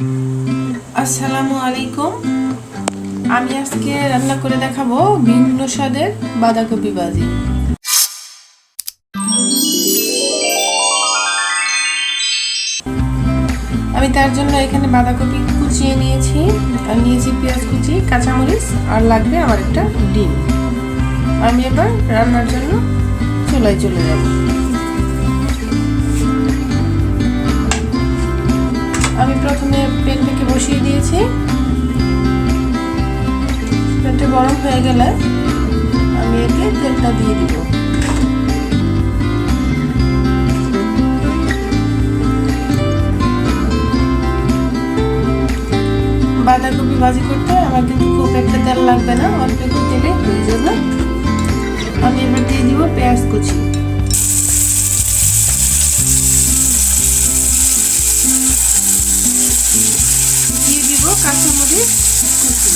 আসসালামু আলাইকুম। আমি আজকে রান্না করে দেখাবো ভিন্ন স্বাদের বাঁধাকপি ভাজি। আমি তার জন্য এখানে বাঁধাকপি কুচিয়ে নিয়েছি, আর নিয়েছি পেঁয়াজ কুচি, কাঁচামরিচ, আর লাগবে আমার একটা ডিম। আমি এবার রান্নার জন্য চুলায় চলে যাব। আমি প্রথমে প্যানটাকে বসিয়ে দিয়েছি। প্যানটা গরম হয়ে গেলে আমি এতে তেলটা দিয়ে দিব। বাঁধাকপি ভাজি করতে আমার কিন্তু খুব একটা তেল লাগবে না, অল্প একটু কাঁচামরিচ কুচি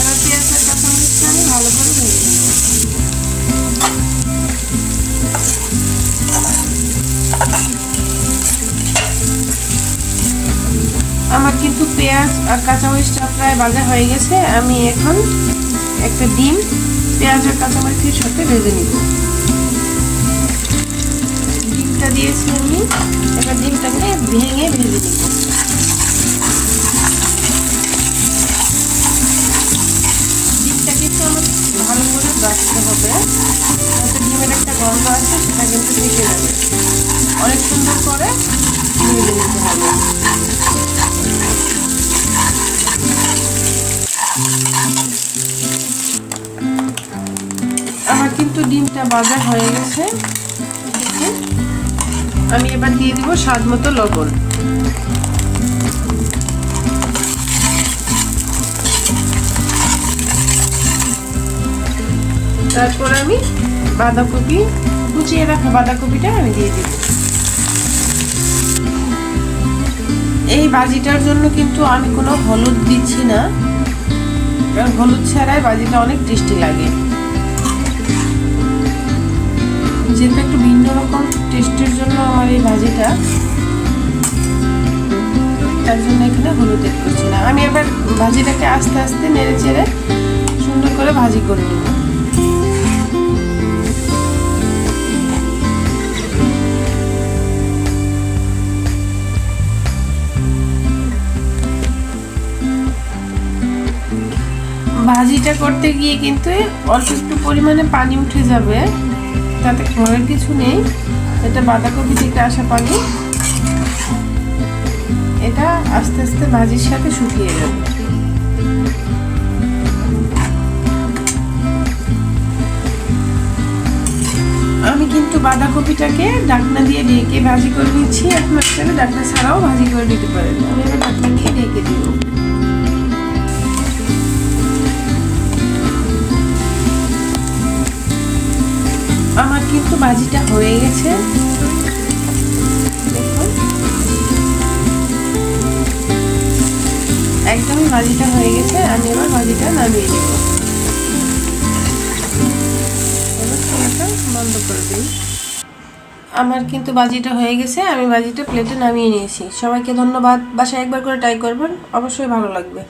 এবার পেঁয়াজ আর কাঁচামরিচটা আমি ভালো করে ভেজে আমার কিন্তু পেঁয়াজ আর কাঁচামরিচটা প্রায় ভাজা হয়ে গেছে। আমি এখন একটা ডিম পেঁয়াজ আর কাঁচামরিচের সাথে ভেজে নিব। ডিমটা দিয়েছি আমি। এবার ডিমটাকে ভেঙে ভেজে নিব। সেটা কিন্তু থেকে যাবে অনেক সুন্দর করে ভেজে নিতে হবে আমার কিন্তু ডিমটা ভাজা হয়ে গেছে। আমি এবার দিয়ে দিব স্বাদ মতো লবণ। তারপর আমি বাঁধাকপি কুচিয়ে রাখা বাঁধাকপিটা আমি দিয়ে দিব। এই ভাজিটার জন্য কিন্তু আমি কোনো হলুদ দিচ্ছি না। কারণ হলুদ ছাড়াই ভাজিটা অনেক টেস্টি লাগে। যেহেতু একটু ভিন্ন রকম টেস্টের জন্য আমার এই ভাজিটা তার জন্য এখানে হলুদ এড করছি না। আমি এবার ভাজিটাকে আস্তে আস্তে নেড়ে চেড়ে সুন্দর করে ভাজি করে নেব। ভাজিটা করতে গিয়ে কিন্তু অল্প একটু পরিমাণে পানি উঠে যাবে। তাতে ঘরের কিছু নেই। এটা বাঁধাকপি থেকে আসা পানি। এটা আস্তে আস্তে ভাজির সাথে শুকিয়ে যাবে। আমি কিন্তু বাঁধাকপিটাকে ডাকনা দিয়ে ঢেকে ভাজি করে নিচ্ছি। আপনার চাইলে ডাকনা ছাড়াও ভাজি করে নিতে পারেন। আমি এবার ডাকনা দিয়ে ঢেকে দিব। আমার কিন্তু ভাজিটা হয়ে গেছে। একদমই ভাজিটা হয়ে গেছে, আমি এবার ভাজিটা নামিয়ে নেব। এবার বন্ধ করে দিই আমার কিন্তু বাজিটা হয়ে গেছে, আমি বাজিটা প্লেটে নামিয়ে নিয়েছি। সবাইকে ধন্যবাদ। বাসায় একবার করে ট্রাই করবেন, অবশ্যই ভালো লাগবে।